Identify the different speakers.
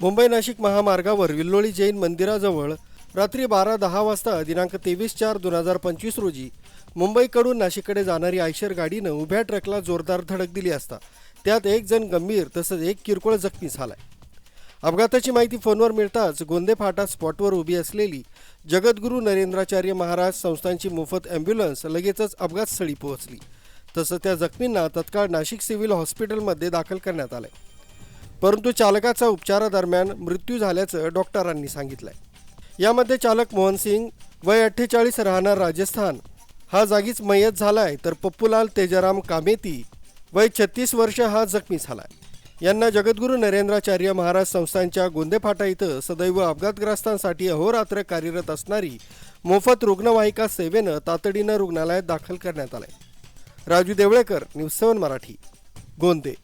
Speaker 1: मुंबई नाशिक महामार्गावर विल्लोळी जैन मंदिराजवळ रात्री बारा दहा वाजता दिनांक तेवीस चार दोन हजार पंचवीस रोजी मुंबईकडून नाशिककडे जाणारी आयशर गाडीनं उभ्या ट्रकला जोरदार धडक दिली असता त्यात एक जण गंभीर तसंच एक किरकोळ जखमी झालाय. अपघाताची माहिती फोनवर मिळताच गोंदे फाटा स्पॉटवर उभी असलेली जगद्गुरू नरेंद्राचार्य महाराज संस्थांची मोफत ॲम्ब्युलन्स लगेचच अपघातस्थळी पोहोचली. तसं त्या जखमींना तत्काळ नाशिक सिव्हिल हॉस्पिटलमध्ये दाखल करण्यात आलंय. परंतु चालकाचा उपचारादरम्यान मृत्यू झाल्याचं डॉक्टरांनी सांगितलंय. यामध्ये चालक मोहन सिंग वय अठ्ठेचाळीस राहणार राजस्थान. हा जागीच मयत झालाय तर पप्पूलाल तेजाराम कामेती वय छत्तीस वर्ष हा जखमी झालाय. यांना जगद्गुरू नरेंद्राचार्य महाराज संस्थांच्या गोंदेफाटा इथं सदैव अपघातग्रस्तांसाठी अहोरात्र कार्यरत असणारी मोफत रुग्णवाहिका सेवेनं तातडीनं रुग्णालयात दाखल करण्यात आलंय. Raju Devlekar news seven Marathi Gonde.